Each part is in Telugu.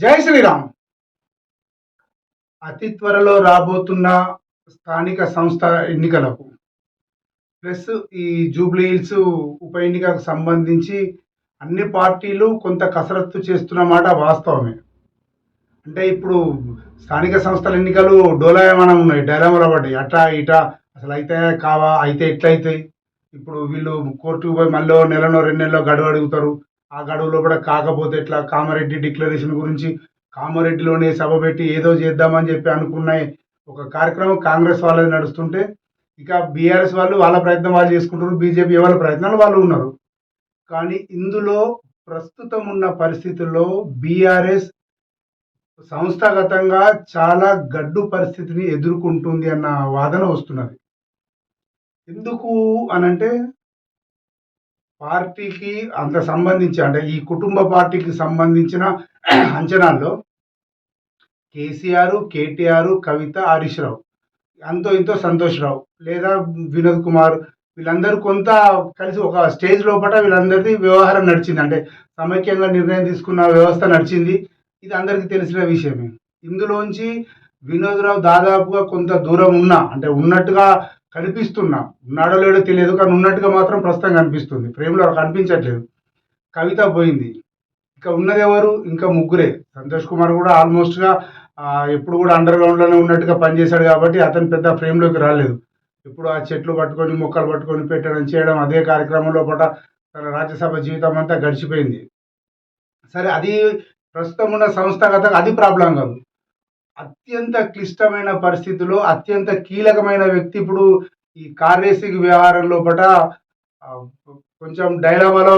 జై శ్రీరామ్. అతి త్వరలో రాబోతున్న స్థానిక సంస్థ ఎన్నికలకు ప్లస్ ఈ జూబ్లీ హిల్స్ ఉప ఎన్నికకు సంబంధించి అన్ని పార్టీలు కొంత కసరత్తు చేస్తున్న మాట వాస్తవమే. అంటే ఇప్పుడు స్థానిక సంస్థల ఎన్నికలు డోలాయమానం ఉన్నాయి డైలామాల పడ్డాయి అటా ఇటా అసలు అయితే కావా అయితే ఎట్లయితాయి? ఇప్పుడు వీళ్ళు కోర్టుకు పోయి మళ్ళీ నెలలో రెండు నెలలో గడువు అడుగుతారు. ఆ గడువులో కూడా కాకపోతే ఎట్లా కామారెడ్డి డిక్లరేషన్ గురించి కామారెడ్డిలోనే సభ పెట్టి ఏదో చేద్దామని చెప్పి అనుకున్నాయి ఒక కార్యక్రమం కాంగ్రెస్ వాళ్ళది నడుస్తుంటే ఇక బీఆర్ఎస్ వాళ్ళు వాళ్ళ ప్రయత్నం వాళ్ళు చేసుకుంటారు బీజేపీ వాళ్ళ ప్రయత్నాలు వాళ్ళు ఉన్నారు. కానీ ఇందులో ప్రస్తుతం ఉన్న పరిస్థితుల్లో బీఆర్ఎస్ సంస్థాగతంగా చాలా గడ్డు పరిస్థితిని ఎదుర్కొంటుంది అన్న వాదన వస్తున్నది. ఎందుకు అనంటే పార్టీకి అంత సంబంధించి అంటే ఈ కుటుంబ పార్టీకి సంబంధించిన అంచనాల్లో కేసీఆర్ కేటీఆర్ కవిత హరీష్ రావు అంతో ఇంతో సంతోష్ రావు లేదా వినోద్ కుమార్ వీళ్ళందరూ కొంత కలిసి ఒక స్టేజ్ లోపల వీళ్ళందరిది వ్యవహారం నడిచింది. అంటే సమైక్యంగా నిర్ణయం తీసుకున్న వ్యవస్థ నడిచింది. ఇది అందరికీ తెలిసిన విషయమే. ఇందులోంచి వినోద్రావు దాదాపుగా కొంత దూరం ఉన్నా అంటే ఉన్నట్టుగా కనిపిస్తున్నా. ఉన్నాడో లేడో తెలియదు కానీ ఉన్నట్టుగా మాత్రం ప్రస్తుతం కనిపిస్తుంది. ఫ్రేమ్లో కనిపించట్లేదు. కవిత పోయింది. ఇక ఉన్నది ఎవరు ఇంకా ముగ్గురే. సంతోష్ కుమార్ కూడా ఆల్మోస్ట్గా ఎప్పుడు కూడా అండర్ గ్రౌండ్లోనే ఉన్నట్టుగా పనిచేశాడు కాబట్టి అతను పెద్ద ఫ్రేమ్లోకి రాలేదు. ఇప్పుడు ఆ చెట్లు పట్టుకొని మొక్కలు పట్టుకొని పెట్టడం చేయడం అదే కార్యక్రమంలో పట తన రాజ్యసభ జీవితం అంతా గడిచిపోయింది. సరే అది ప్రస్తుతం ఉన్న సంస్థాగతంగా అది ప్రాబ్లం కాదు. అత్యంత క్లిష్టమైన పరిస్థితిలో అత్యంత కీలకమైన వ్యక్తి ఇప్పుడు ఈ కార్ రేసింగ్ వ్యవహారం లోపల కొంచెం డైలామాలో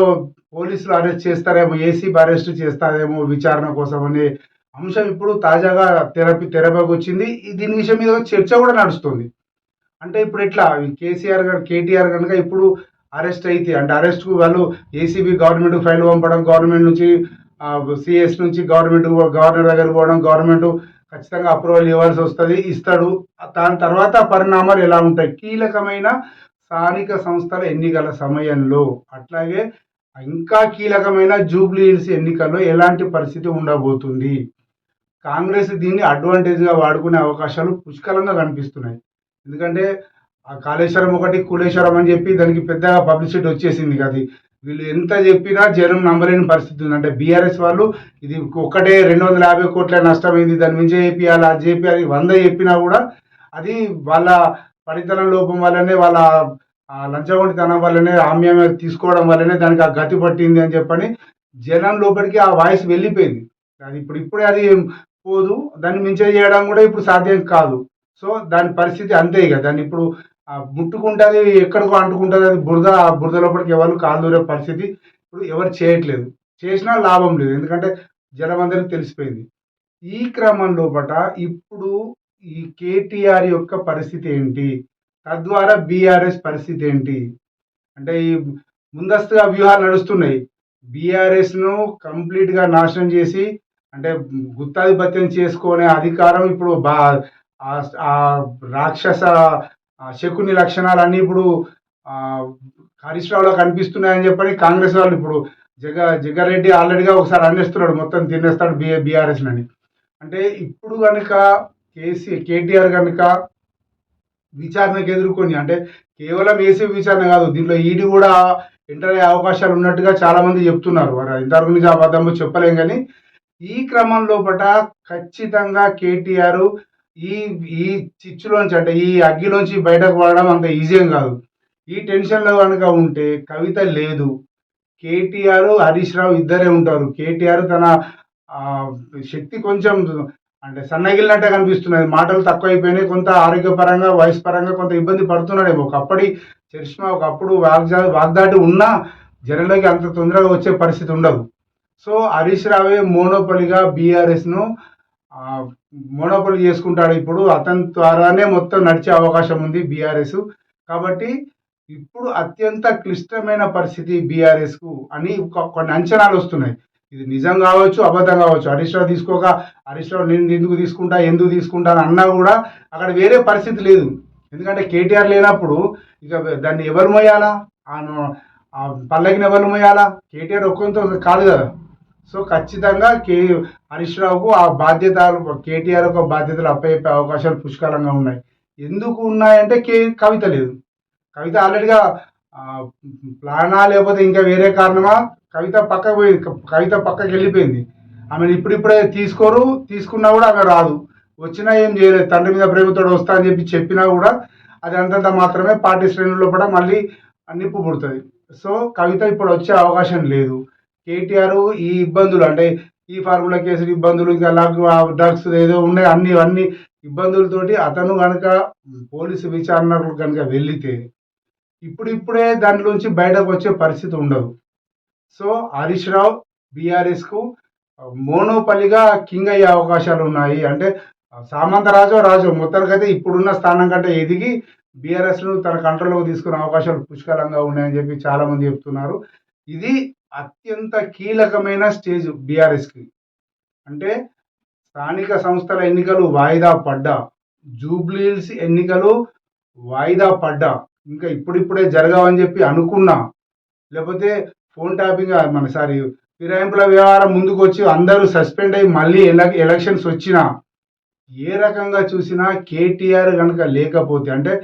పోలీసులు అరెస్ట్ చేస్తారేమో ఏసీబీ అరెస్ట్ చేస్తారేమో విచారణ కోసం అనే అంశం ఇప్పుడు తాజాగా తెరపి తెరపైకి వచ్చింది. దీని విషయం మీద చర్చ కూడా నడుస్తుంది. అంటే ఇప్పుడు ఎట్లా? కేసీఆర్ గారు కేటీఆర్ కనుక ఇప్పుడు అరెస్ట్ అయితే అంటే అరెస్ట్కు వాళ్ళు ఏసీబీ గవర్నమెంట్ ఫైల్ పంపడం గవర్నమెంట్ నుంచి సిఎస్ నుంచి గవర్నమెంట్ గవర్నర్ దగ్గర పోవడం గవర్నమెంట్ ఖచ్చితంగా అప్రూవల్ ఇవ్వాల్సి వస్తుంది. ఇస్తాడు. దాని తర్వాత పరిణామాలు ఎలా ఉంటాయి? కీలకమైన స్థానిక సంస్థల ఎన్నికల సమయంలో అట్లాగే ఇంకా కీలకమైన జూబ్లీ హిల్స్ ఎన్నికల్లో ఎలాంటి పరిస్థితి ఉండబోతుంది? కాంగ్రెస్ దీన్ని అడ్వాంటేజ్గా వాడుకునే అవకాశాలు పుష్కలంగా కనిపిస్తున్నాయి. ఎందుకంటే ఆ కాళేశ్వరం ఒకటి కులేశ్వరం అని చెప్పి దానికి పెద్దగా పబ్లిసిటీ వచ్చేసింది కదా. వీళ్ళు ఎంత చెప్పినా జనం నమ్మలేని పరిస్థితి ఉంది. అంటే బీఆర్ఎస్ వాళ్ళు ఇది ఒక్కటే రెండు వందల యాభై కోట్ల నష్టమైంది దాని మించి చేపియాలి అది చేపియాలి వంద చెప్పినా కూడా అది వాళ్ళ పనితనం లోపం వల్లనే వాళ్ళ లంచగొండితనం వల్లనే ఆమ్యం తీసుకోవడం వల్లనే దానికి ఆ గతి పట్టింది అని చెప్పని జనం లోపలికి ఆ వాయిస్ వెళ్ళిపోయింది. అది ఇప్పుడు ఇప్పుడే అది పోదు. దాన్ని మించే చేయడం కూడా ఇప్పుడు సాధ్యం కాదు. సో దాని పరిస్థితి అంతే ఇక. దాన్ని ఇప్పుడు ముట్టుకుంటుంది ఎక్కడికో అంటుకుంటుంది అది బురద ఆ బురద లోపలికి ఎవరు కాలుదూరే పరిస్థితి ఇప్పుడు ఎవరు చేయట్లేదు. చేసినా లాభం లేదు. ఎందుకంటే జనం అందరికీ తెలిసిపోయింది. ఈ క్రమంలో పట ఇప్పుడు ఈ కేటీఆర్ యొక్క పరిస్థితి ఏంటి? తద్వారా బీఆర్ఎస్ పరిస్థితి ఏంటి? అంటే ఈ ముందస్తుగా వ్యూహాలు నడుస్తున్నాయి. బీఆర్ఎస్ను కంప్లీట్గా నాశనం చేసి అంటే గుత్తాధిపత్యం చేసుకునే అధికారం ఇప్పుడు బా ఆ- రాక్షస శకుని లక్షణాలన్నీ ఇప్పుడు హరీష్ రావులో కనిపిస్తున్నాయని చెప్పని కాంగ్రెస్ వాళ్ళు ఇప్పుడు జగ జగ్గారెడ్డి ఆల్రెడీగా ఒకసారి అనేస్తున్నాడు మొత్తం తినేస్తాడు బి బీఆర్ఎస్ని అంటే ఇప్పుడు కనుక కేసీ కేటీఆర్ కనుక విచారణకు ఎదుర్కొని అంటే కేవలం ఏసీ విచారణ కాదు దీంట్లో ఈడీ కూడా ఎంటర్ అయ్యే అవకాశాలు ఉన్నట్టుగా చాలామంది చెప్తున్నారు. వారు ఇంతవరకు నుంచి అబద్ధము చెప్పలేం కానీ ఈ క్రమంలో పట ఖచ్చితంగా కేటీఆర్ ఈ ఈ చిచ్చులోంచి అంటే ఈ అగ్గిలోంచి బయటకు పడడం అంత ఈజీ కాదు. ఈ టెన్షన్లో కనుక ఉంటే కవిత లేదు. కేటీఆర్ హరీష్ రావు ఇద్దరే ఉంటారు. కేటీఆర్ తన శక్తి కొంచెం అంటే సన్నగిలినట్టే కనిపిస్తున్నది. మాటలు తక్కువైపోయినాయి. కొంత ఆరోగ్యపరంగా వయసు పరంగా కొంత ఇబ్బంది పడుతున్నాడేమో. ఒకప్పటి చరిష్మా ఒకప్పుడు వాగ్జా వాగ్దాటి ఉన్నా జనంలోకి అంత తొందరగా వచ్చే పరిస్థితి ఉండదు. సో హరీష్ రావే మోనోపలిగా బీఆర్ఎస్ను మోనోపలి చేసుకుంటాడు ఇప్పుడు. అతని ద్వారానే మొత్తం నడిచే అవకాశం ఉంది బీఆర్ఎస్. కాబట్టి ఇప్పుడు అత్యంత క్లిష్టమైన పరిస్థితి బీఆర్ఎస్కు అని కొన్ని అంచనాలు వస్తున్నాయి. ఇది నిజం కావచ్చు అబద్ధం కావచ్చు. హరీష్ రావు తీసుకోక హరీష్ రావు నేను ఎందుకు తీసుకుంటా ఎందుకు తీసుకుంటా అన్నా కూడా అక్కడ వేరే పరిస్థితి లేదు. ఎందుకంటే కేటీఆర్ లేనప్పుడు ఇక దాన్ని ఎవరు మోయాలా? ఆ నో- పల్లకిని ఎవరు మోయాలా? కేటీఆర్ ఒక్కొంత కాదు కదా. సో ఖచ్చితంగా కే హరీష్ రావుకు ఆ బాధ్యతలు కేటీఆర్ ఒక బాధ్యతలు అప్పయ్యే అవకాశాలు పుష్కలంగా ఉన్నాయి. ఎందుకు ఉన్నాయంటే కే కవిత లేదు. కవిత ఆల్రెడీగా ప్లానా లేకపోతే ఇంకా వేరే కారణమా? కవిత పక్కకు పోయింది కవిత పక్కకి వెళ్ళిపోయింది. ఆమెను ఇప్పుడిప్పుడే తీసుకోరు తీసుకున్నా కూడా ఆమె రాదు. వచ్చినా ఏం చేయలేదు. తండ్రి మీద ప్రేమతో వస్తా అని చెప్పి చెప్పినా కూడా అది అంతంత మాత్రమే పార్టీ శ్రేణుల్లో కూడా మళ్ళీ నిప్పు పుడుతుంది. సో కవిత ఇప్పుడు వచ్చే అవకాశం లేదు. కేటీఆర్ ఈ ఇబ్బందులు అంటే ఈ ఫార్ములా కేసులు ఇబ్బందులు ఇంకా డ్రగ్స్ ఏదో ఉన్నాయి అన్ని అన్ని ఇబ్బందులతోటి అతను కనుక పోలీసు విచారణకు కనుక వెళితే ఇప్పుడిప్పుడే దాంట్లోంచి బయటకు వచ్చే పరిస్థితి ఉండదు. సో హరీష్ రావు బీఆర్ఎస్కు మోనోపల్లిగా కింగ్ అయ్యే అవకాశాలు ఉన్నాయి. అంటే సామంతరాజు రాజు మొత్తానికైతే ఇప్పుడున్న స్థానం కంటే ఎదిగి బీఆర్ఎస్ను తన కంట్రోల్లోకి తీసుకునే అవకాశాలు పుష్కలంగా ఉన్నాయని చెప్పి చాలామంది చెప్తున్నారు. ఇది అత్యంత కీలకమైన స్టేజ్ బీఆర్ఎస్కి. అంటే స్థానిక సంస్థల ఎన్నికలు వాయిదా పడ్డా జూబ్లీల్స్ ఎన్నికలు వాయిదా పడ్డా ఇంకా ఇప్పుడిప్పుడే జరగవని చెప్పి అనుకున్నా లేకపోతే ఫోన్ ట్యాపింగ్ మన సారీ ఫిరాయింపుల వ్యవహారం ముందుకు వచ్చి అందరూ సస్పెండ్ అయ్యి మళ్ళీ ఎలక్ ఎలక్షన్స్ వచ్చినా ఏ రకంగా చూసినా కేటీఆర్ కనుక లేకపోతే అంటే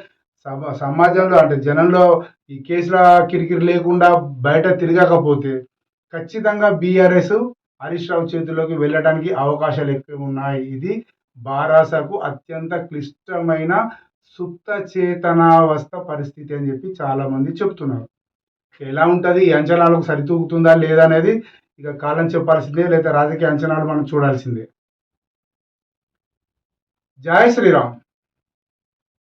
సమాజంలో అంటే జనంలో ఈ కేసుల కిరికిరి లేకుండా బయట తిరగకపోతే ఖచ్చితంగా బీఆర్ఎస్ హరీష్ రావు చేతిలోకి వెళ్ళడానికి అవకాశాలు ఎక్కువ ఉన్నాయి. ఇది బారాసకు అత్యంత క్లిష్టమైన సుప్త చేతనావస్థ పరిస్థితి అని చెప్పి చాలామంది చెప్తున్నారు. ఎలా ఉంటుంది? ఈ అంచనాలకు సరితూగుతుందా లేదా అనేది ఇక కాలం చెప్పాల్సిందే లేదా రాజకీయ అంచనాలు మనం చూడాల్సిందే. జయ శ్రీరామ్.